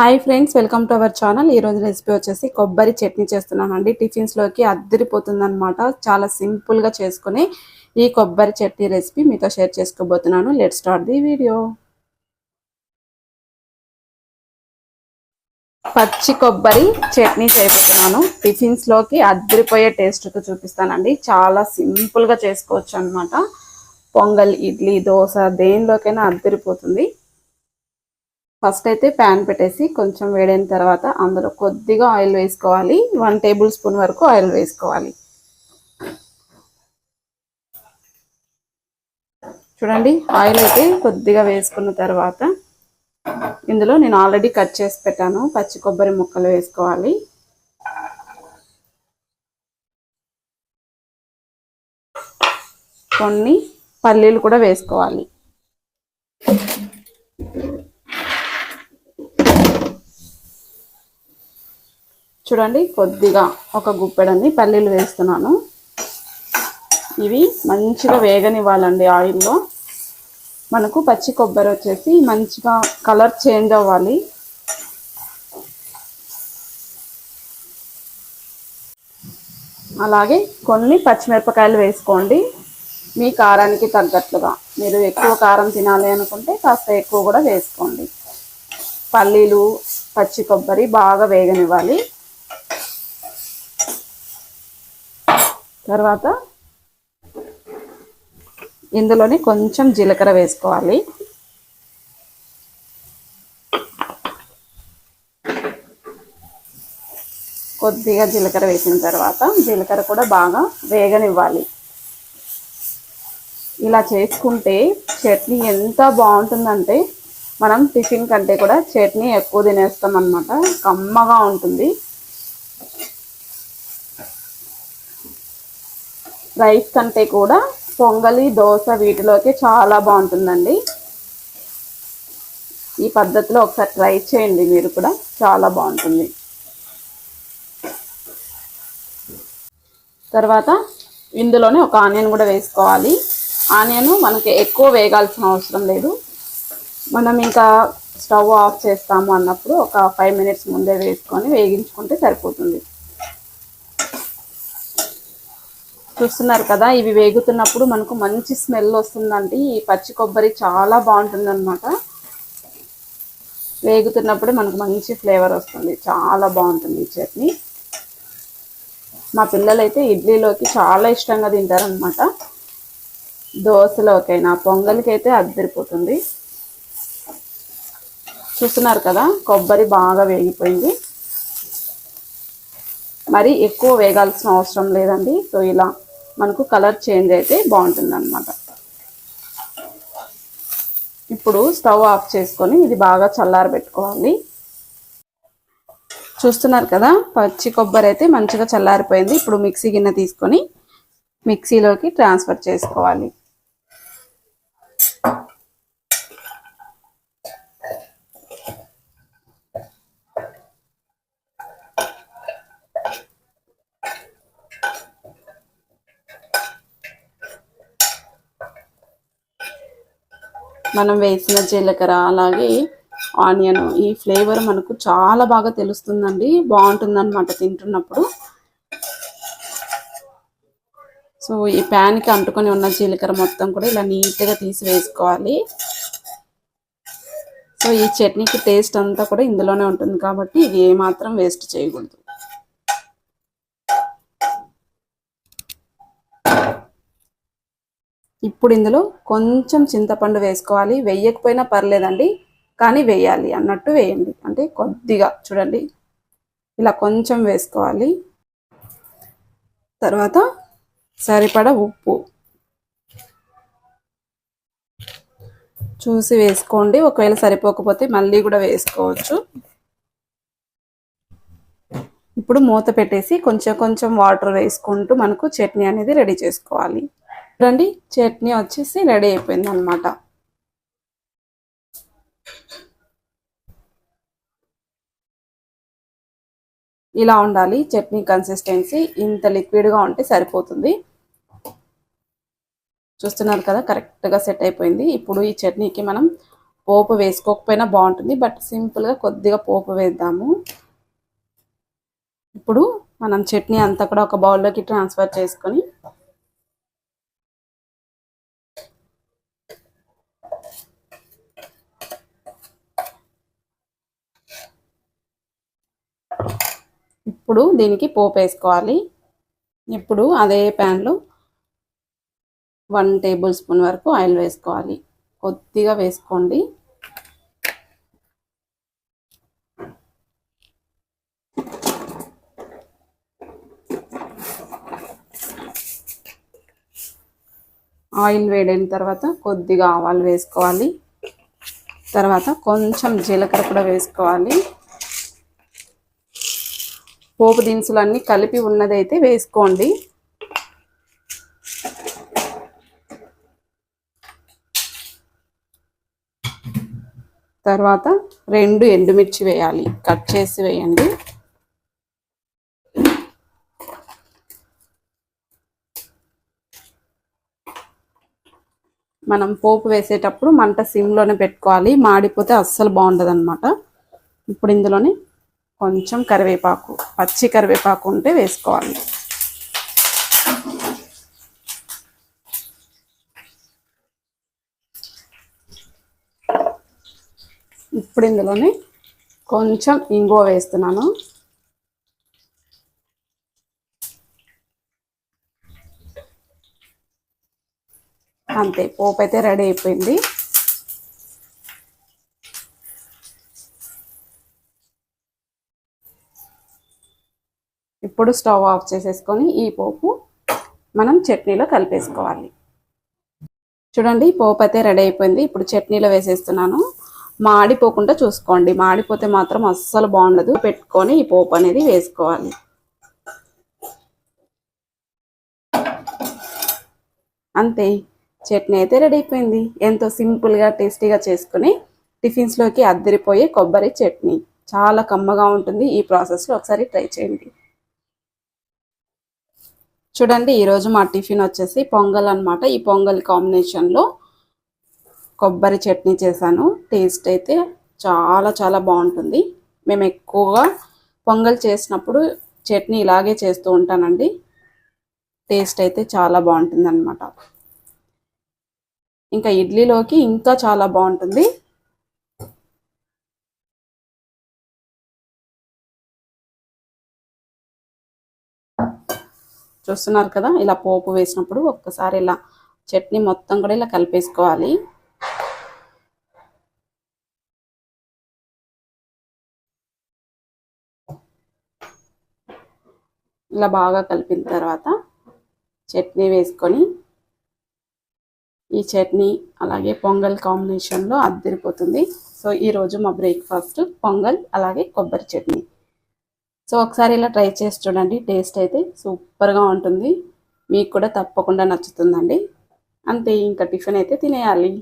Hi friends welcome to our channel. ఈ రోజు recipe వచ్చేసి కొబ్బరి చట్నీ చేస్తున్నానండి. టిఫిన్స్లోకి అద్దరిపోతుందనమాట చాలా సింపుల్గా చేసుకుని ఈ కొబ్బరి చట్నీ రెసిపీ మీతో షేర్ చేసుకోబోతున్నాను. లెట్ స్టార్ట్ ది వీడియో పచ్చి కొబ్బరి చట్నీ చేయబోతున్నాను. టిఫిన్స్లోకి అద్దరిపోయే టేస్ట్తో చూపిస్తానండి. చాలా సింపుల్గా చేసుకోవచ్చు అనమాట పొంగల్ ఇడ్లీ దోశ దేనిలోకైనా అద్దరిపోతుంది. ఫస్ట్ అయితే ప్యాన్ పెట్టేసి కొంచెం వేడైన తర్వాత అందులో కొద్దిగా ఆయిల్ వేసుకోవాలి. వన్ టేబుల్ స్పూన్ వరకు ఆయిల్ వేసుకోవాలి. చూడండి ఆయిల్ అయితే కొద్దిగా వేసుకున్న తర్వాత ఇందులో నేను ఆల్రెడీ కట్ చేసి పెట్టాను. పచ్చి కొబ్బరి ముక్కలు వేసుకోవాలి. కొన్ని పల్లీలు కూడా వేసుకోవాలి. చూడండి కొద్దిగా ఒక గుప్పెడని పల్లీలు వేస్తున్నాను. ఇవి మంచిగా వేగనివ్వాలండి ఆయిల్లో. మనకు పచ్చి కొబ్బరి వచ్చేసి మంచిగా కలర్ చేంజ్ అవ్వాలి. అలాగే కొన్ని పచ్చిమిరపకాయలు వేసుకోండి. మీ కారానికి తగ్గట్లుగా. మీరు ఎక్కువ కారం తినాలి అనుకుంటే కాస్త ఎక్కువ కూడా వేసుకోండి. పల్లీలు పచ్చి కొబ్బరి బాగా వేగనివ్వాలి. తర్వాత ఇందులోనే కొంచెం జీలకర్ర వేసుకోవాలి. కొద్దిగా జీలకర్ర వేసిన తర్వాత జీలకర్ర కూడా బాగా వేగనివ్వాలి. ఇలా చేసుకుంటే చట్నీ ఎంత బాగుంటుందంటే మనం టిఫిన్ కంటే కూడా చట్నీ ఎక్కువ తినేస్తాం అనమాట కమ్మగా ఉంటుంది. రైస్ కంటే కూడా పొంగలి దోశ వీటిలోకి చాలా బాగుంటుందండి. ఈ పద్ధతిలో ఒకసారి ట్రై చేయండి మీరు కూడా చాలా బాగుంటుంది. తర్వాత ఇందులోనే ఒక ఆనియన్ కూడా వేసుకోవాలి. ఆనియన్ మనకి ఎక్కువ వేగాల్సిన అవసరం లేదు. మనం ఇంకా స్టవ్ ఆఫ్ చేస్తాము అన్నప్పుడు ఒక ఫైవ్ మినిట్స్ ముందే వేసుకొని వేగించుకుంటే సరిపోతుంది. చూస్తున్నారు కదా ఇవి వేగుతున్నప్పుడు మనకు మంచి స్మెల్ వస్తుందండి ఈ పచ్చి కొబ్బరి చాలా బాగుంటుంది అనమాట వేగుతున్నప్పుడే మనకు మంచి ఫ్లేవర్ వస్తుంది. చాలా బాగుంటుంది ఈ చట్నీ. మా పిల్లలైతే ఇడ్లీలోకి చాలా ఇష్టంగా తింటారనమాట దోశలోకైనా పొంగల్కి అయితే అద్దరిపోతుంది. చూస్తున్నారు కదా కొబ్బరి బాగా వేగిపోయింది. మరి ఎక్కువ వేగాల్సిన అవసరం లేదండి. సో ఇలా మనకు కలర్ చేంజ్ అయితే బాగుంటుంది అనమాట ఇప్పుడు స్టవ్ ఆఫ్ చేసుకొని ఇది బాగా చల్లారబెట్టుకోవాలి చూస్తున్నారు కదా పచ్చి కొబ్బరి అయితే మంచిగా చల్లారిపోయింది. ఇప్పుడు మిక్సీ గిన్నె తీసుకొని మిక్సీలోకి ట్రాన్స్ఫర్ చేసుకోవాలి. మనం వేసిన జీలకర్ర అలాగే ఆనియన్ ఈ ఫ్లేవర్ మనకు చాలా బాగా తెలుస్తుందండి. బాగుంటుందన్నమాట తింటున్నప్పుడు. సో ఈ ప్యాన్కి అంటుకొని ఉన్న జీలకర్ర మొత్తం కూడా ఇలా నీట్గా తీసి వేసుకోవాలి. సో ఈ చట్నీకి టేస్ట్ అంతా కూడా ఇందులోనే ఉంటుంది కాబట్టి ఇది ఏమాత్రం వేస్ట్ చేయకూడదు. ఇప్పుడు ఇందులో కొంచెం చింతపండు వేసుకోవాలి. వేయకపోయినా పర్లేదండి కానీ వేయాలి అన్నట్టు వేయండి. అంటే కొద్దిగా చూడండి ఇలా కొంచెం వేసుకోవాలి. తర్వాత సరిపడ ఉప్పు చూసి వేసుకోండి. ఒకవేళ సరిపోకపోతే మళ్ళీ కూడా వేసుకోవచ్చు. ఇప్పుడు మూత పెట్టేసి కొంచెం కొంచెం వాటర్ వేసుకుంటూ మనకు చట్నీ అనేది రెడీ చేసుకోవాలి. చూడండి చట్నీ వచ్చేసి రెడీ అయిపోయింది అనమాట ఇలా ఉండాలి చట్నీ కన్సిస్టెన్సీ ఇంత లిక్విడ్గా ఉంటే సరిపోతుంది. చూస్తున్నారు కదా కరెక్ట్గా సెట్ అయిపోయింది. ఇప్పుడు ఈ చట్నీకి మనం పోపు వేసుకోకపోయినా బాగుంటుంది బట్ సింపుల్గా కొద్దిగా పోపు వేద్దాము. ఇప్పుడు మనం చట్నీ అంతా కూడా ఒక బౌల్లోకి ట్రాన్స్ఫర్ చేసుకొని ఇప్పుడు దీనికి పోపు వేసుకోవాలి. ఇప్పుడు అదే ప్యాన్లో వన్ టేబుల్ స్పూన్ వరకు ఆయిల్ వేసుకోవాలి. కొద్దిగా వేసుకోండి. ఆయిల్ వేడైన తర్వాత కొద్దిగా ఆవాలు వేసుకోవాలి. తర్వాత కొంచెం జీలకర్ర కూడా వేసుకోవాలి. పోపు దినుసులు అన్నీ కలిపి ఉన్నదైతే వేసుకోండి. తర్వాత రెండు ఎండుమిర్చి వేయాలి. కట్ చేసి వేయండి. మనం పోపు వేసేటప్పుడు మంట సిమ్లోనే పెట్టుకోవాలి. మాడిపోతే అస్సలు బాగుండదు అనమాట ఇప్పుడు ఇందులోనే కొంచెం కరివేపాకు పచ్చి కరివేపాకు ఉంటే వేసుకోవాలి. ఇప్పుడు ఇందులోనే కొంచెం ఇంగువ వేస్తున్నాను. అంతే పోపు అయితే రెడీ అయిపోయింది. ఇప్పుడు స్టవ్ ఆఫ్ చేసేసుకొని ఈ పోపు మనం చట్నీలో కలిపేసుకోవాలి. చూడండి పోపు అయితే రెడీ అయిపోయింది. ఇప్పుడు చట్నీలో వేసేస్తున్నాను. మాడిపోకుండా చూసుకోండి. మాడిపోతే మాత్రం అస్సలు బాగుండదు. పెట్టుకొని ఈ పోపు అనేది వేసుకోవాలి. అంతే. చట్నీ అయితే రెడీ అయిపోయింది. ఎంతో సింపుల్గా టేస్టీగా చేసుకుని టిఫిన్స్లోకి అద్దరిపోయే కొబ్బరి చట్నీ. చాలా కమ్మగా ఉంటుంది. ఈ ప్రాసెస్లో ఒకసారి ట్రై చేయండి. చూడండి ఈరోజు మా టిఫిన్ వచ్చేసి పొంగల్ అనమాట ఈ పొంగల్ కాంబినేషన్లో కొబ్బరి చట్నీ చేశాను. టేస్ట్ అయితే చాలా చాలా బాగుంటుంది. మేము ఎక్కువగా పొంగల్ చేసినప్పుడు చట్నీ ఇలాగే చేస్తూ ఉంటానండి. టేస్ట్ అయితే చాలా బాగుంటుంది అనమాట ఇంకా ఇడ్లీలోకి ఇంకా చాలా బాగుంటుంది. చూస్తున్నారు కదా ఇలా పోపు వేసినప్పుడు ఒక్కసారి ఇలా చట్నీ మొత్తం కూడా ఇలా కలిపేసుకోవాలి. ఇలా బాగా కలిపిన తర్వాత చట్నీ వేసుకొని ఈ చట్నీ అలాగే పొంగల్ కాంబినేషన్లో అద్దరిపోతుంది. సో ఈరోజు మా బ్రేక్ఫాస్ట్ పొంగల్ అలాగే కొబ్బరి చట్నీ. సో ఒకసారి ఇలా ట్రై చేసి చూడండి. టేస్ట్ అయితే సూపర్గా ఉంటుంది. మీకు కూడా తప్పకుండా నచ్చుతుందండి. అంతే ఇంకా టిఫిన్ అయితే తినేయాలి.